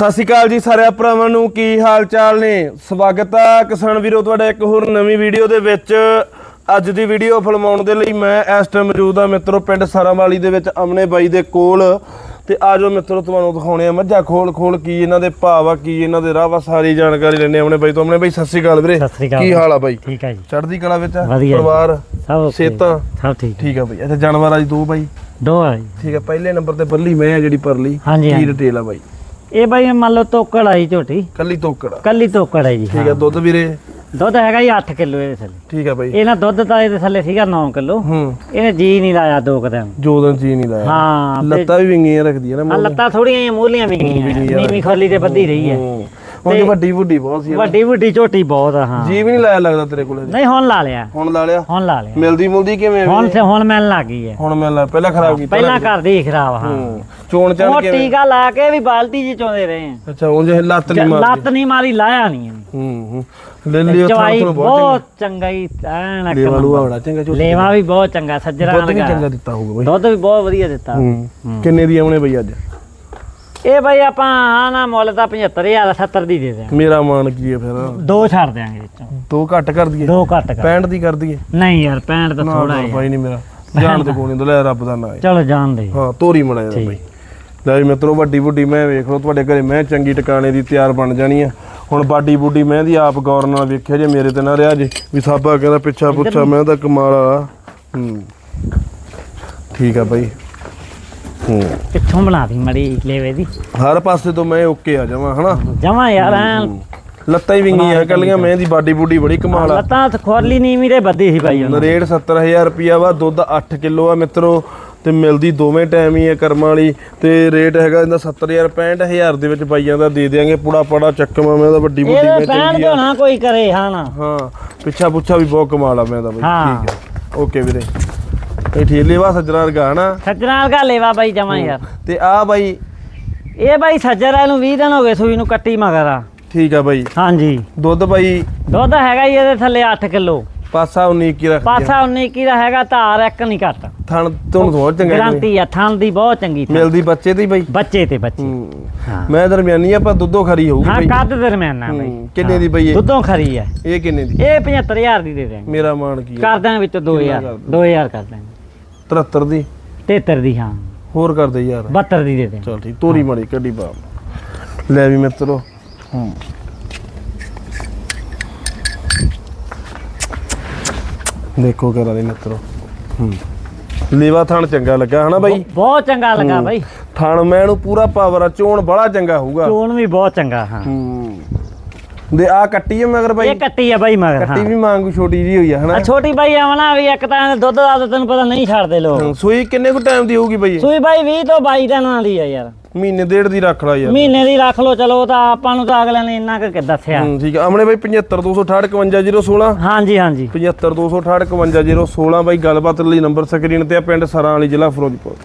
ਸਤਿ ਸ਼੍ਰੀ ਅਕਾਲ ਜੀ ਸਾਰੇ ਭਰਾਵਾਂ ਨੂੰ ਕੀ ਹਾਲ ਚਾਲ ਨੇ? ਸਵਾਗਤ ਆ ਕਿਸਾਨ ਵੀਰੋ ਤੁਹਾਡਾ ਇੱਕ ਹੋਰ ਨਵੀਂ ਵੀਡੀਓ ਦੇ ਵਿੱਚ। ਅੱਜ ਦੀ ਵੀਡੀਓ ਫਿਲਮਾਉਣ ਦੇ ਲਈ ਮੈਂ ਇਸ ਟਾਈਮ ਮੌਜੂਦ ਆ ਮਿੱਤਰੋ ਪਿੰਡ ਸਾਰਾਵਾਲੀ ਦੇ ਵਿੱਚ ਅਮਨੇ ਬਾਈ ਦੇ ਕੋਲ। ਤੇ ਆਜੋ ਮਿੱਤਰੋ ਤੁਹਾਨੂੰ ਦਿਖਾਉਣੇ ਆ ਮੱਝਾਂ ਖੋਲ ਖੋਲ ਕੀ ਇਹਨਾਂ ਦੇ ਭਾਵ ਆ ਕੀ ਇਹਨਾਂ ਦੇ ਰਾਹ ਸਾਰੀ ਜਾਣਕਾਰੀ ਲੈਣੇ ਅਮਨੇ ਬਾਈ ਤੋਂ। ਅਮਨੇ ਬਾਈ ਸਤਿ ਸ਼੍ਰੀ ਅਕਾਲ ਵੀਰੇ। ਸਤਿ ਕੀ ਹਾਲ ਆ ਬਾਈ? ਠੀਕ ਹੈ ਜੀ। ਚੜ੍ਹਦੀ ਕਲਾ ਵਿੱਚ ਆ? ਪਰਿਵਾਰ? ਸਭ। ਸਿਹਤਾਂ? ਸਭ ਠੀਕ। ਠੀਕ ਆ ਬਾਈ। ਅੱਛਾ ਜਾਨਵਰ ਅੱਜ ਦੋ ਬਾਈ। ਦੋ ਆ ਜੀ। ਠੀਕ ਆ ਪਹਿਲੇ ਨੰਬਰ ਤੇ ਪਰਲੀ ਮੈਂ ਆ ਜਿਹੜੀ ਪਰਲੀ। ਕੀ। ਡਿਟੇਲ ਆ ਬਾਈ? ਇਹ ਬਾਈ ਮੰਨ ਲਓ ਤੋਕੜ ਆਈ ਝੋਟੀ। ਕੱਲੀ ਤੋਕੜ ਆ। ਕੱਲੀ ਤੋਕੜ ਹੈ ਜੀ ਠੀਕ ਆ ਦੁੱਧ ਵੀਰੇ? ਦੁੱਧ ਹੈਗਾ ਜੀ 8 ਕਿਲੋ ਇਹਦੇ ਥੱਲੇ। ਠੀਕ ਆ ਬਾਈ। ਇਹਨਾਂ ਦੁੱਧ ਤਾਂ ਇਹਦੇ ਥੱਲੇ ਸੀਗਾ 9 ਕਿਲੋ। ਹੂੰ। ਇਹਨੇ ਜੀ ਨਹੀਂ ਲਾਇਆ ਦੋ ਕਦਮ ਜੋ ਦਿਨ ਜੀ ਨਹੀਂ ਲਾਇਆ। ਹਾਂ ਲੱਤਾਂ ਵੀ ਵਿੰਗੀਆਂ ਰੱਖਦੀ ਹੈ ਨਾ ਆਹ ਮੋਹ। ਲੱਤਾਂ ਥੋੜੀਆਂ ਜਿਹੀਆਂ ਮੂਲੀਆਂ ਵੀ ਗਈਆਂ ਨੀਵੀਂ ਖੋਲੀ ਤੇ ਬੱਧੀ ਰਹੀ ਹੈ। ਤੇ- ਵੱਡੀ ਵੱਡੀ ਬਹੁਤ ਸੀ ਵੱਡੀ ਵੱਡੀ ਝੋਟੀ ਬਹੁਤ ਆ ਹਾਂ। ਜੀ ਵੀ ਨਹੀਂ ਲਾਇਆ ਲੱਗਦਾ ਤੇਰੇ ਕੋਲੇ ਨਹੀਂ ਹੁਣ ਲਾ ਲਿਆ। ਹੁਣ ਲਾ ਲਿਆ? ਹੁਣ ਲਾ ਲਿਆ। ਮਿਲਦੀ ਮੁਲਦੀ ਕਿਵੇਂ ਹੁਣ ਤੇ ਹੁਣ ਮਿਲਣ ਲੱਗ ਗਈ ਹੈ। ਹੁਣ ਮੈਂ ਲਾ ਪਹਿਲਾਂ ਖਰਾਬ ਕੀਤਾ ਪਹਿਲਾਂ ਕਰਦੀ ਖਰਾਬ ਹਾਂ। ਚੋਣ ਚੜ ਕੇ ਟੀਕਾ ਲਾ ਕੇ ਵੀ ਬਾਲਟੀ ਜੀ ਚੋਂਦੇ ਰਹੇ ਆ। ਅੱਛਾ ਉਹ ਜੇ ਲੱਤ ਨਹੀਂ ਮਾਰਦੀ। ਲੱਤ ਨਹੀਂ ਮਾਰੀ ਲਾਇਆ ਨਹੀਂ। ਹੂੰ ਹੂੰ। ਲੈ ਲਿਓ ਥਾਂ ਬਹੁਤ ਚੰਗਾ। ਹੀ ਐਨ ਲੇਵਾ ਲੂਆ। ਬੜਾ ਚੰਗਾ ਚੋ ਲੇਵਾ ਵੀ ਬਹੁਤ ਚੰਗਾ ਸੱਜਰਾ ਦੁੱਧ ਵੀ ਲਗਾ ਚੰਗਾ ਦਿੱਤਾ ਹੋਊਗਾ ਬਈ। ਦੁੱਧ ਵੀ ਬਹੁਤ ਵਧੀਆ ਦਿੱਤਾ। ਹੂੰ। ਕਿੰਨੇ ਦੀ ਆਉਣੇ ਬਈ ਅੱਜ? ਇਹ ਬਈ ਆਪਾਂ ਹਾਂ ਨਾ ਮੁੱਲ ਤਾਂ 75000 70 ਦੀ ਦੇ ਦਿਆਂਗੇ। ਮੇਰਾ ਮਾਨ ਕੀ ਹੈ ਫਿਰ? ਦੋ ਛੱਡ ਦਿਆਂਗੇ ਵਿੱਚੋਂ। ਦੋ ਘੱਟ ਕਰ ਦਈਏ? ਦੋ ਘੱਟ ਕਰ। 65 ਦੀ ਕਰ ਦਈਏ? ਨਹੀਂ ਯਾਰ 65 ਤਾਂ ਥੋੜਾ ਹੈ ਬਾਈ ਨਹੀਂ ਮੇਰਾ। ਜਾਣ ਤੇ ਕੋਈ ਨਹੀਂ ਲੈ ਰੱਬ ਦਾ ਨਾਂ ਹੈ। ਚਲੋ ਜਾਣ ਦੇ। ਹਾਂ ਤੋਰੀ ਮੜਾ ਜਾਂਦਾ ਬਾਈ। ਲੈ ਵੀ ਮਿੱਤਰੋ ਵੱਡੀ ਵੱਡੀ ਮੈਂ ਵੇਖ ਲਓ ਤੁਹਾਡੇ ਘਰੇ ਮੈਂ ਚੰਗੀ ਟਿਕਾਣੇ ਦੀ ਤਿਆਰ ਬਣ ਜਾਣੀ ਆ। ਹੁਣ ਬਾਡੀ ਬੁੱਡੀ ਮੈਂ ਦੀ ਆਪ ਗੌਰ ਨਾਲ ਵੇਖਿਆ ਜੇ ਮੇਰੇ ਤੇ ਨਾ ਰਿਹਾ ਜੇ। ਵੀ ਸਾਬਾ ਕਹਿੰਦਾ ਪਿੱਛਾ ਪੁੱਛਾ ਮੈਂ ਤਾਂ ਕਮਾਲ ਵਾਲਾ ਹੂੰ। ਠੀਕ ਆ ਬਾਈ। ਹੂੰ। ਪਿੱਛੋਂ ਬਣਾ ਦੀ ਮੜੀ ਲੇਵੇ ਦੀ? ਹਰ ਪਾਸੇ ਤੋਂ ਮੈਂ ਓਕੇ ਆ ਜਾਵਾਂ ਹਨਾ? ਜਮਾ ਯਾਰ ਲੱਤਾਂ ਹੀ ਵਿੰਗੀਆਂ ਕੱਲੀਆਂ ਮੈਂ ਦੀ ਬਾਡੀ ਬੁੱਡੀ ਬੜੀ ਕਮਾਲ ਆ। ਲੱਤਾਂ ਤੇ ਖੋਰਲੀ ਨੀਵੀਂ ਤੇ ਬੱਦੀ ਸੀ ਭਾਈ ਉਹਨਾਂ ਰੇਟ 70000 ਰੁਪਿਆ ਵਾ ਦੁੱਧ 8 ਕਿਲੋ ਆ ਮਿੱਤਰੋ ਤੇ ਮਿਲਦੀ ਦੋਵੇਂ ਟਾਈਮ ਹੀ ਆ ਕਰਮਾਂ ਵਾਲੀ ਤੇ ਰੇਟ ਹੈਗਾ ਇਹਦਾ 70000 65000 ਦੇ ਵਿੱਚ ਬਾਈਆਂ ਦਾ ਦੇ ਦਿਆਂਗੇ ਪੂੜਾ ਪੜਾ ਚੱਕਮਾ ਮੈਂ ਦਾ ਵੱਡੀ ਇਹਦੇ ਮੈਂ ਪੈਣ ਚੰਗੀ ਤੋਂ ਆ ਨਾ ਕੋਈ ਕਰੇ ਹਾਂ ਨਾ। ਹਾਂ ਪਿੱਛਾ ਪੁੱਛਾ ਵੀ ਬਹੁਤ ਕਮਾਲ ਆ ਮੈਂ ਦਾ ਬਾਈ ਹਾਂ। ਠੀਕ ਹੈ ਓਕੇ ਵੀਰੇ। ਇਹ ਠੇਲੇ ਵਾ ਸੱਜਣਾ ਰਗਾ ਹਨਾ? ਸੱਜਣਾ ਵਰਗਾ ਲੇਵਾ ਬਾਈ ਜਮਾ ਯਾਰ। ਤੇ ਆ ਬਾਈ। ਇਹ ਬਾਈ ਸੱਜਰਾ ਨੂੰ 20 ਦਿਨ ਹੋ ਗਏ ਸੂਈ ਨੂੰ ਕੱਟੀ ਮਗਰ। ਆ ਠੀਕ ਆ ਬਾਈ। ਹਾਂਜੀ। ਦੁੱਧ ਬਾਈ ਦੁੱਧ ਹੈਗਾ ਜੀ ਇਹਦੇ ਥੱਲੇ 8 ਕਿਲੋ। ਪਾਸਾ 19 ਕੀ ਰੱਖ ਪਾਸਾ 19 ਕੀ ਦਾ ਹੈਗਾ ਧਾਰ ਇੱਕ ਨਹੀਂ ਘੱਟ। ਥਣ ਤੁਹਾਨੂੰ ਬਹੁਤ ਚੰਗਾ। ਗਰੰਟੀ ਆ ਥਣ ਦੀ ਬਹੁਤ ਚੰਗੀ ਥਣ। ਮਿਲਦੀ ਬੱਚੇ ਦੀ ਬਾਈ। ਬੱਚੇ ਤੇ ਬੱਚੇ। ਮੈਂ ਦਰਮਿਆਨੀ ਆਪਾਂ ਦੁੱਧੋਂ ਖਰੀ ਹੋਊਗੀ ਹਾਂ ਕੱਦ ਦਰਮਿਆਨਾ ਬਾਈ। ਕਿੰਨੇ ਦੀ ਬਈ ਇਹ? ਦੁੱਧੋਂ ਖਰੀ ਹੈ ਇਹ ਕਿੰਨੇ ਦੀ? ਇਹ 75000 ਦੀ ਦੇ ਦੇਂਗੇ ਮੇਰਾ ਮਾਨ ਕੀ ਕਰ ਵਿੱਚੋਂ 2000 ਕਰ 2000 ਕਰ 73 ਦੀ? 73 ਦੀ ਹਾਂ। ਹੋਰ ਕਰ ਦੇ ਯਾਰ। 72 ਦੀ ਦੇ ਦੇਂਗੇ ਚਲ ਠੀਕ ਤੋਰੀ ਮੜੀ ਕੱਢੀ ਬਾਪ ਲੈ ਵੀ ਮਿੱਤਰੋ। ਹੂੰ। ਦੇਖੋ ਕਰਾਂ ਦੇ ਮਿੱਤਰੋ। ਹੂੰ। ਲੇਵਾ ਥਣ ਚੰਗਾ ਲੱਗਾ ਹਨਾ ਬਾਈ? ਬਹੁਤ ਚੰਗਾ ਲੱਗਾ ਬਾਈ। ਥਣ ਮੈਂ ਨੂੰ ਪੂਰਾ ਪਾਵਰ ਆ ਚੋਣ ਬੜਾ ਚੰਗਾ ਹੋਊਗਾ। ਚੋਣ ਵੀ ਬਹੁਤ ਚੰਗਾ ਹਾਂ। ਹੂੰ। ਦੇ ਆ ਕੱਟੀ ਹੈ ਮਗਰ ਬਾਈ? ਇਹ ਕੱਟੀ ਆ ਬਾਈ ਮਗਰ ਹਾਂ ਕੱਟੀ ਵੀ ਮੰਗੂ ਛੋਟੀ ਜੀ ਹੋਈ ਆ ਹਨਾ? ਆ ਛੋਟੀ ਬਾਈ ਆਵਣਾ ਵੀ ਇੱਕ ਤਾਂ ਦੁੱਧ ਦਾ ਤਾਂ ਤੈਨੂੰ ਪਤਾ ਨਹੀਂ ਛੱਡਦੇ ਲੋਕ। ਸੂਈ ਕਿੰਨੇ ਕੁ ਟਾਈਮ ਦੀ ਹੋਊਗੀ ਬਾਈ? ਸੂਈ ਬਾਈ 20 ਤੋਂ 22 ਦਿਨਾਂ ਦੀ ਆ ਯਾਰ। ਮਹੀਨੇ ਡੇਢ ਦੀ ਰੱਖ ਲਾ ਯਾਰ। ਮਹੀਨੇ ਦੀ ਰੱਖ ਲਓ ਚਲੋ ਤਾਂ ਆਪਾਂ ਨੂੰ ਤਾਂ ਅਗਲੇ ਨੇ ਇੰਨਾ ਕੁ ਦੱਸਿਆ। ਹੂੰ ਠੀਕ ਆ। ਆਪਣੇ ਬਾਈ 75 268 51016 ਹਾਂਜੀ ਹਾਂਜੀ। 75 268 51016 ਬਾਈ ਗੱਲਬਾਤ ਲਈ ਨੰਬਰ ਸਕਰੀਨ ਤੇ ਆ ਪਿੰਡ ਸਰਾਂ ਵਾਲੀ ਜ਼ਿਲ੍ਹਾ ਫਿਰੋਜ਼ਪੁਰ।